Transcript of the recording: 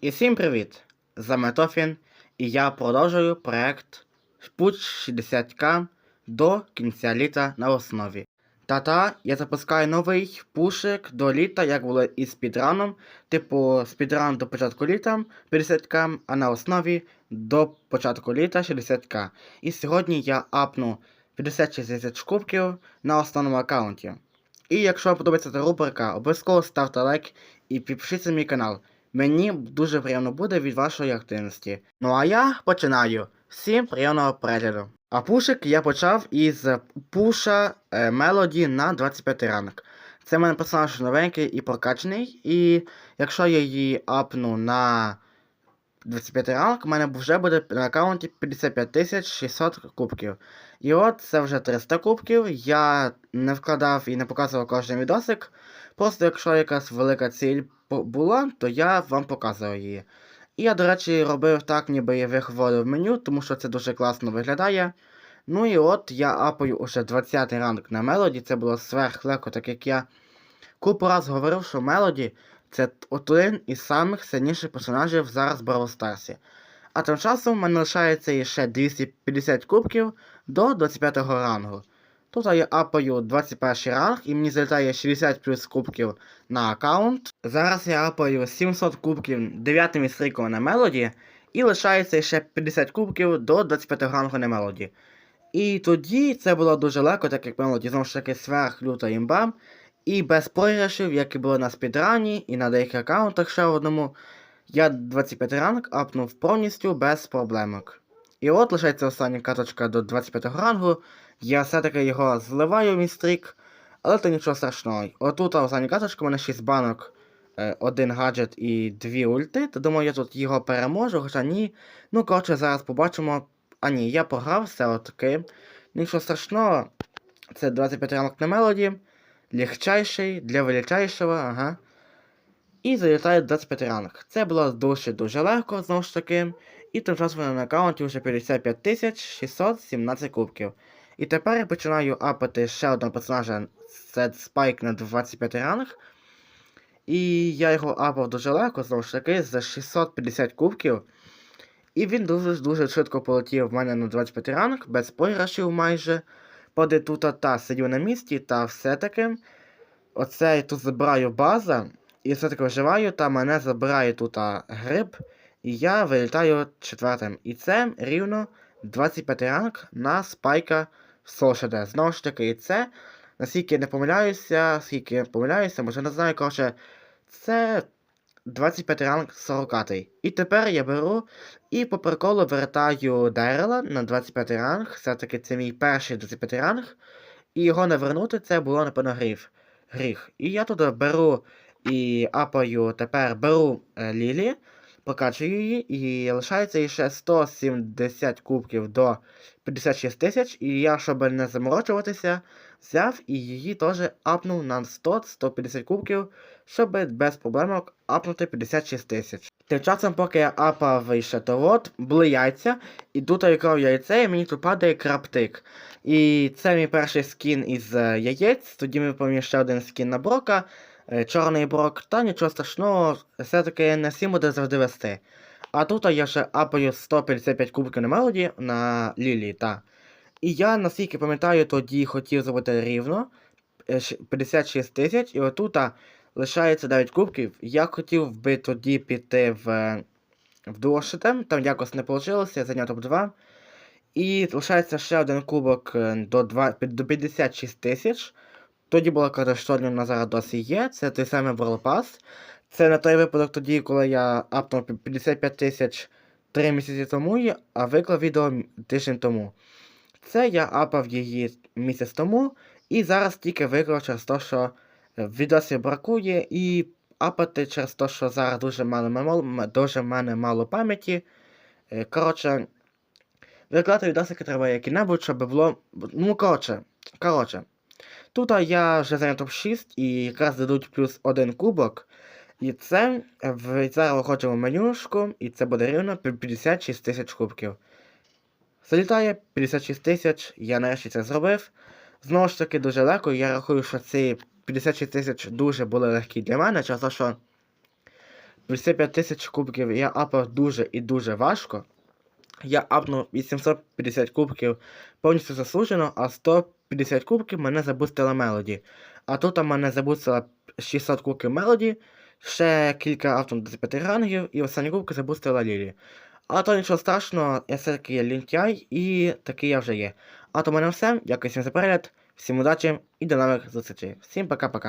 І всім привіт! З вами Тофін, і я продовжую проект Путь 60к до кінця літа на основі. Та-та, я запускаю новий пушик до літа, як було із спідраном, типу спідран до початку літа 50к, а на основі до початку літа 60к. І сьогодні я апну 56 тисяч кубків на основному аккаунті. І якщо вам подобається ця рубрика, обов'язково ставте лайк і підпишіться на мій канал. Мені дуже приємно буде від вашої активності. Ну а я починаю. Всім приємного перегляду. А пушик я почав із пуша е, Мелоді на 25 ранок. Це в мене персонаж новенький і прокачаний. І якщо я її апну на 25 ранок, у мене вже буде на аккаунті 55 600 кубків. І от це вже 300 кубків. Я не вкладав і не показував кожен відосик. Просто якщо якась велика ціль була, то я вам показував її. І я, до речі, робив так, ніби я виходив меню, тому що це дуже класно виглядає. Ну і от я апаю уже 20 ранок на Мелоді, це було сверхлегко, так як я купу раз говорив, що Мелоді це один із самих сильніших персонажів зараз в Brawl Старсі. А тим часом в мене лишається ще 250 кубків до 25 го рангу. Тут я апаю 21 ранг і мені залітає 60 плюс кубків на аккаунт. Зараз я апаю 700 кубків 9 стріком на Мелоді, і лишається ще 50 кубків до 25 рангу на Мелоді. І тоді це було дуже легко, так як Мелоді знову ж таки сверх люта імба. І без програшів, як і було на спідрані, і на деяких аккаунтах ще одному, я 25 ранг апнув повністю без проблемок. І от лишається остання каточка до 25 рангу. Я все-таки його зливаю в мій стрік, але то нічого страшного. Отут остання каточка, у мене 6 банок, е, один гаджет і дві ульти. То думаю, я тут його переможу, хоча ні. Ну, коротше, зараз побачимо. А ні, я програв, все отаки. Нічого страшного. Це 25 ранок на мелоді. Легчайший для величайшого, ага. І залітає 25 ранг. Це було дуже дуже легко, знову ж таки. І тим часом на аккаунті вже 55 617 кубків. І тепер я починаю апати ще одного персонажа це Спайк на 25 ранг. І я його апав дуже легко, знову ж таки, за 650 кубків. І він дуже дуже швидко полетів в мене на 25 ранг, без програшів майже. Поди тут та сидів на місці, та все-таки. Оце я тут забираю база. І все-таки виживаю, та мене забирає тут гриб. І я вилітаю четвертим. І це рівно 25 ранг на спайка Сошеде. Знову ж таки, це, наскільки я не помиляюся, скільки я помиляюся, може не знаю, коротше, це 25 ранг 40. І тепер я беру і по приколу вертаю Дайрела на 25 ранг. Все-таки це мій перший 25 ранг. І його не вернути це було, напевно, гріх. гріх. І я туди беру і апаю, тепер беру е, Лілі, прокачую її, і лишається ще 170 кубків до 56 тисяч. І я, щоб не заморочуватися, взяв і її теж апнув на 100-150 кубків, щоб без проблемок апнути 56 тисяч. Тим часом, поки я апав ще то от, були яйця, і тут я кров яйце, і мені тут падає краптик. І це мій перший скін із е, яєць, тоді ми ще один скін на брока, чорний брок, та нічого страшного, все-таки не всім буде завжди вести. А тут я ще апаю 155 кубків на мелоді на Лілі, та. І я, наскільки пам'ятаю, тоді хотів зробити рівно е, 56 тисяч, і отут лишається 9 кубків. Я хотів би тоді піти в, е, в Дуошитем, там якось не вийшло, я зайняв топ-2. І лишається ще один кубок е, до, 2, до 56 тисяч. Тоді була карта, що на зараз досі є. Це той самий Pass. Це на той випадок тоді, коли я апнув 55 тисяч 3 місяці тому, а виклав відео тиждень тому. Це я апав її місяць тому, і зараз тільки виклав через те, що відосів бракує, і апати через те, що зараз дуже мало, дуже в мене мало пам'яті. Е, Коротше, викладати відосики треба які-небудь, щоб було. Ну, коротше, коротше. Тут я вже зайняв топ-6 і якраз дадуть плюс один кубок. І це е, в зараз виходимо менюшку, і це буде рівно 56 тисяч кубків. Залітає 56 тисяч, я нарешті це зробив. Знову ж таки, дуже легко. Я рахую, що ці 56 тисяч дуже були легкі для мене, через те, що 85 тисяч кубків я апав дуже і дуже важко. Я апнув 850 кубків повністю заслужено, а 150 кубків мене забустила Мелоді. А тут мене забустила 600 кубків Мелоді, ще кілька автом до 5 рангів, і останні кубки забустила Лілі. А то нічого страшного, я все-таки є лінтяй, і такий я вже є. А то в мене все. Дякую всім за перегляд, всім удачі і до нових зустрічей. Всім пока-пока.